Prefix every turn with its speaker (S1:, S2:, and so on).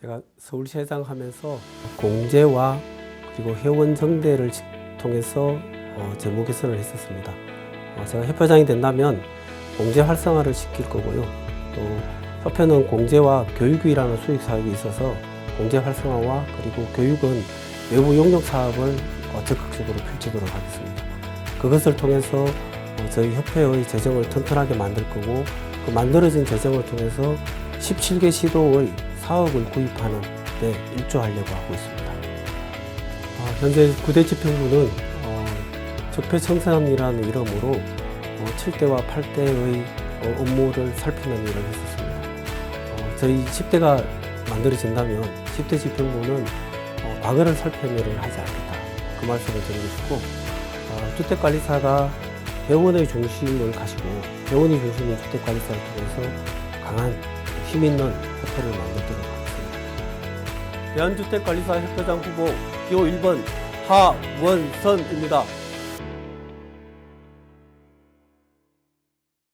S1: 제가 서울시장 하면서 공제와 그리고 회원 정대를 지- 통해서 어, 재무 개선을 했었습니다. 어, 제가 협회장이 된다면 공제 활성화를 시킬 거고요. 또 협회는 공제와 교육이라는 수익 사업이 있어서 공제 활성화와 그리고 교육은 외부 용역 사업을 어, 적극적으로 펼치도록 하겠습니다. 그것을 통해서 어, 저희 협회의 재정을 튼튼하게 만들 거고 그 만들어진 재정을 통해서 17개 시도의 사업을 구입하는 데 일조하려고 하고 있습니다. 아, 현재 구대 집행부는 어, 적폐청산이라는 이름으로 어, 7대와 8대의 어, 업무를 살피는 일을 했었습니다. 어, 저희 10대가 만들어진다면 10대 집행부는 어, 과거를 살피는 일을 하지 않겠다. 그 말씀을 드리고 싶고 어, 주택관리사가 회원의 중심을 가지고 회원이 중심인 주택관리사를 통해서 강한 힘 있는 협회를 만들도록 하겠습니다. 대한주택관리사 협회장 후보 기호 1번 하원선입니다.